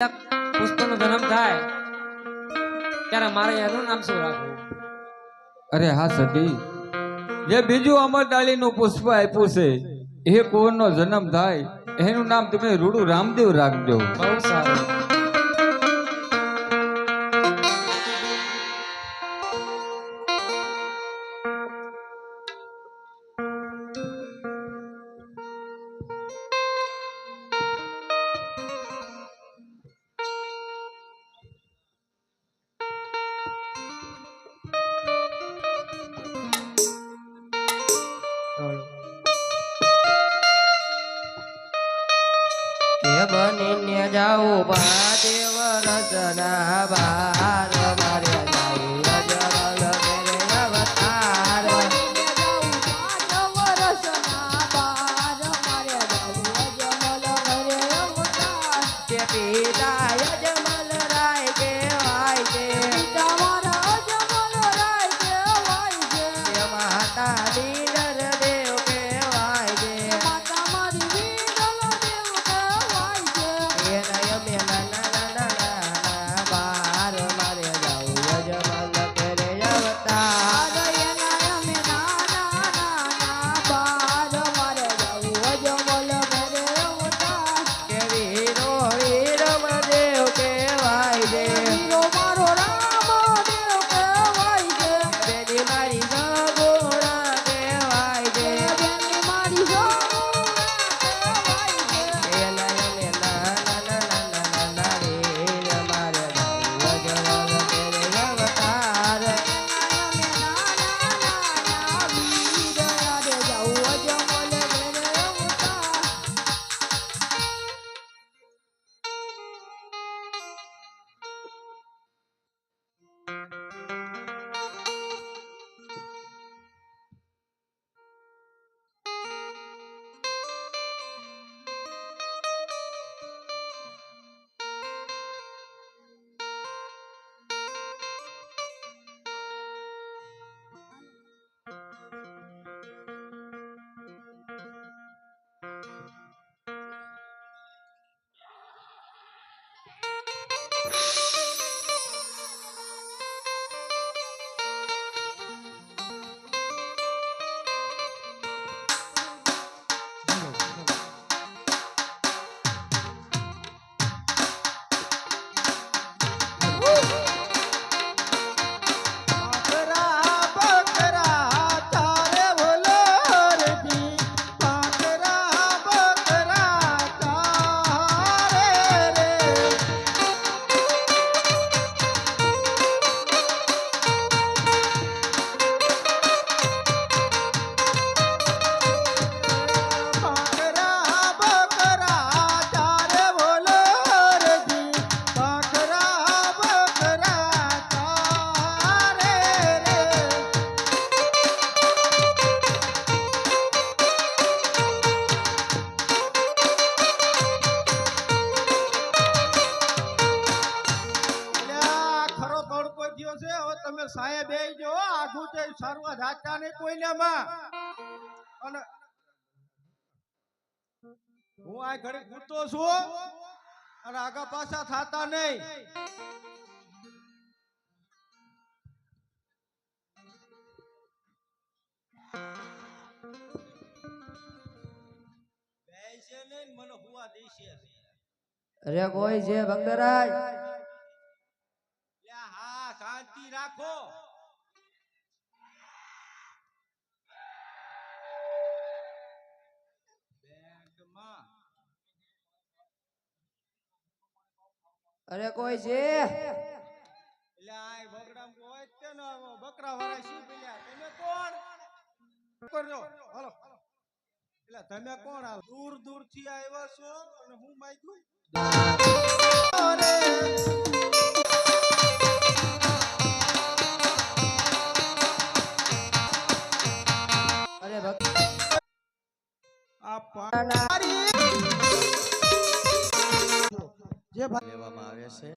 પુષ્પનો જન્મ થાય ત્યારે મારે એનું નામ શું રાખવું? અરે હા સતી જે બીજું અમરદાળીનું પુષ્પ આપ્યું છે એ કુંવરનો જન્મ થાય એનું નામ તમે રૂડુ રામદેવ રાખજો. બહુ સારું. બનીને જાઉં. મહાદેવ રચના બાર મારે બેહી આઘું તે સરવા જાતા નહીં કોઈનામાં. અને હું આ ઘડી કૂદતો છું અને આગા પાછા થાતા નહીં. બેસે નહીં મને હુવા દેશે અરે કોઈ છે ભક્તરાજ? હા શાંતિ રાખો. અરે કોઈ છે? જ બકરા વાળા શું પેલા તમે કોણ? કરજો. હાલો. એટલે તમે કોણ આ દૂર દૂરથી આવ્યા છો અને હું માગ્યું? અરે! અરે ભક્ત આ પાણી Parece.